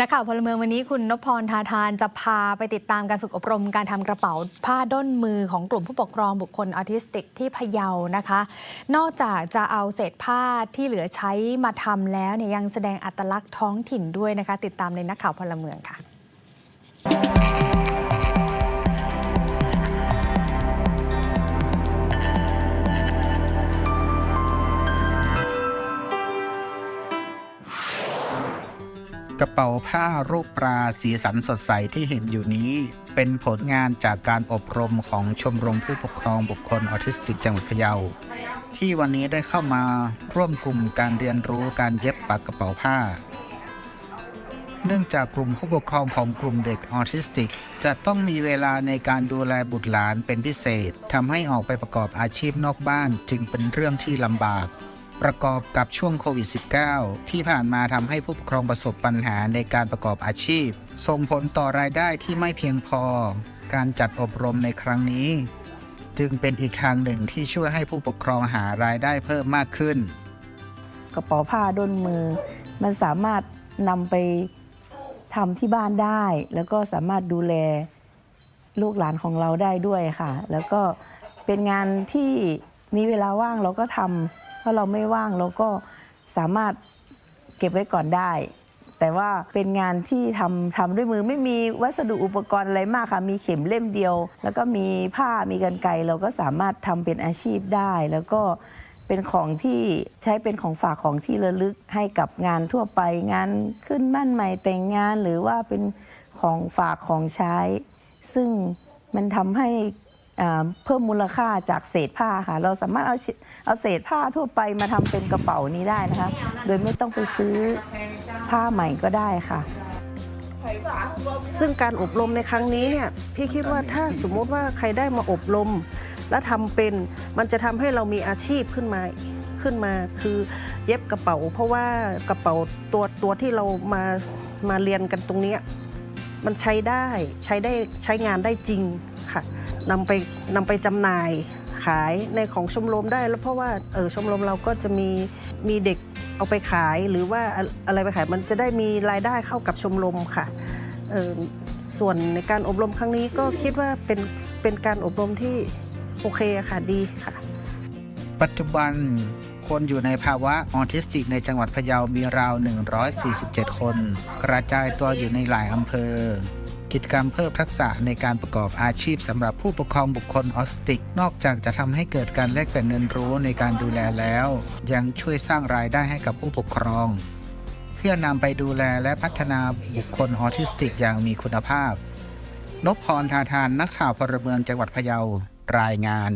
นักข่าวพลเมืองวันนี้คุณนพพรทาทานจะพาไปติดตามการฝึกอบรมการทำกระเป๋าผ้าด้นมือของกลุ่มผู้ปกครองบุคคลออทิสติกที่พะเยานะคะ นอกจากจะเอาเศษผ้าที่เหลือใช้มาทำแล้วเนี่ยยังแสดงอัตลักษณ์ท้องถิ่นด้วยนะคะ ติดตามในนักข่าวพลเมืองค่ะ ระเป๋าผ้ารูปปลาสีสันสดใสที่เห็นอยู่นี้ เป็นผลงานจากการอบรมของชมรมผู้ปกครองบุคคลออทิสติกจังหวัดพะเยา ที่วันนี้ได้เข้ามาร่วมกลุ่มการเรียนรู้การเย็บปักกระเป๋าผ้า เนื่องจากกลุ่มผู้ปกครองของกลุ่มเด็กออทิสติก จะต้องมีเวลาในการดูแลบุตรหลานเป็นพิเศษทำให้ออกไปประกอบอาชีพนอกบ้านจึงเป็นเรื่องที่ลำบาก ประกอบกับช่วงโควิด -19 ที่ผ่านมาทำให้ผู้ปกครองประสบปัญหาในการประกอบอาชีพ ส่งผลต่อรายได้ที่ไม่เพียงพอ การจัดอบรมในครั้งนี้ จึงเป็นอีกทางหนึ่งที่ช่วยให้ผู้ปกครองหารายได้เพิ่มมากขึ้น กระเป๋าผ้าด้นมือ มันสามารถนำไปทำที่บ้านได้ แล้วก็สามารถดูแลลูกหลานของเราได้ด้วยค่ะ แล้วก็เป็นงานที่มีเวลาว่างเราก็ทำ ถ้าเราไม่ว่างเราก็สามารถเก็บไว้ก่อนได้ แต่ว่าเป็นงานที่ทำทำด้วยมือไม่มีวัสดุอุปกรณ์อะไรมากค่ะ มีเข็มเล่มเดียว แล้วก็มีผ้ามีกันไกเราก็สามารถทำเป็นอาชีพได้ แล้วก็เป็นของที่ใช้เป็นของฝากของที่ระลึกให้กับงานทั่วไปงานขึ้นบ้านใหม่แต่งงานหรือว่าเป็นของฝากของใช้ ซึ่งมันทำให้ เพิ่มมูลค่าจากเศษผ้าค่ะ เราสามารถเอาเศษเอาเศษผ้าทั่วไปมาทำเป็นกระเป๋านี้ได้นะคะ โดยไม่ต้องไปซื้อผ้าใหม่ก็ได้ค่ะ ซึ่งการอบรมในครั้งนี้เนี่ยพี่คิดว่าถ้าสมมติว่าใครได้มาอบรม และทำเป็นมันจะทำให้เรามีอาชีพขึ้นมาขึ้นมาคือเย็บกระเป๋า เพราะว่ากระเป๋าตัวตัวที่เรามามาเรียนกันตรงนี้มันใช้ได้ใช้ได้ใช้งานได้จริงค่ะ นำไปนำไปจำหน่ายขายในของชมรมได้ แล้วเพราะว่าเออชมรมเราก็จะมีมีเด็กเอาไปขายหรือว่าอะไรไปขายมันจะได้มีรายได้เข้ากับชมรมค่ะเออส่วนในการอบรมครั้งนี้ก็คิดว่าเป็นเป็นการอบรมที่โอเคค่ะดีค่ะ ปัจจุบันคนอยู่ในภาวะออทิสติกในจังหวัดพะเยามีราว 147 คน กระจายตัวอยู่ในหลายอำเภอ กิจกรรมเพิ่มทักษะในการประกอบอาชีพสำหรับผู้ปกครองบุคคลออสติก นอกจากจะทำให้เกิดการแลกเปลี่ยนเรียนรู้ในการดูแลแล้ว ยังช่วยสร้างรายได้ให้กับผู้ปกครอง เพื่อนำไปดูแลและพัฒนาบุคคลออทิสติกอย่างมีคุณภาพนพพรทาทานนักข่าวพลเมืองจังหวัดพะเยารายงาน